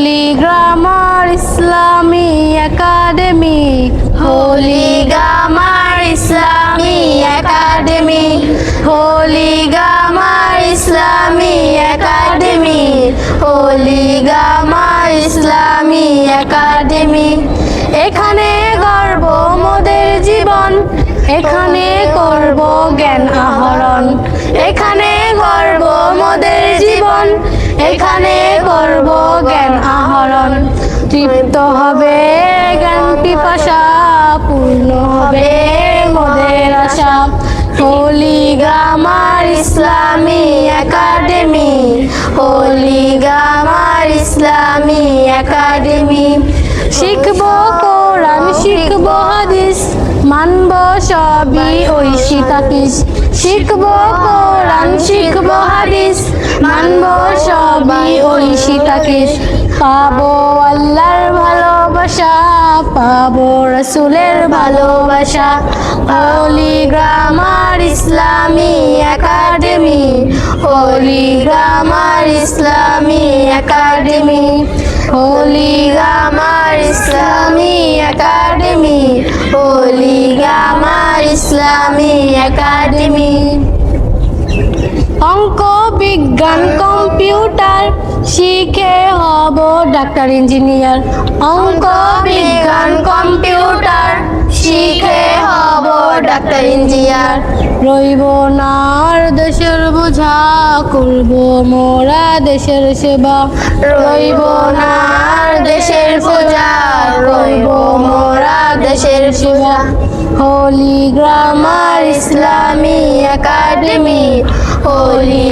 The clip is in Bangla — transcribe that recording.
Holy Grammar Islami Academy Holy Grammar Islami Academy Holy Grammar Islami Academy Holy Grammar Islami Academy এখানে গর্ব মোদের জীবন, এখানে করব জ্ঞান আহরণ। এখানে গর্ব মোদের জীবন, এখানে তৃপ্ত হবে জ্ঞান পিপাসা পূর্ণ হবে মোদের আশা। Holy Grammar Islami Academy, Holy Grammar Islami Academy. শিখব কোরআন, শিখব হাদিস, মানব সবই ঐশী তাকিস। শিখব কোরআন, শিখব হাদিস, মানব সবই ঐশী তাকিস। পাবো আল্লাহর ভালোবাসা, পাবো রসুলের ভালোবাসা। Holy Grammar Islami Academy Holy Grammar Islami Academy Holy Grammar Islami Academy Holy Grammar Islami Academy অঙ্ক, বিজ্ঞান, কম্পিউটার, শিখে হব ডাক্তার, ইঞ্জিনিয়ার। অঙ্ক, বিজ্ঞান, কম্পিউটার, শিখে হব ডাক্তার, ইঞ্জিনিয়ার। রইব না দেশের বোঝা, করব মোরা দেশের সেবা। রইব মোরা দেশের সেবা Holy Grammar Islami Academy Holy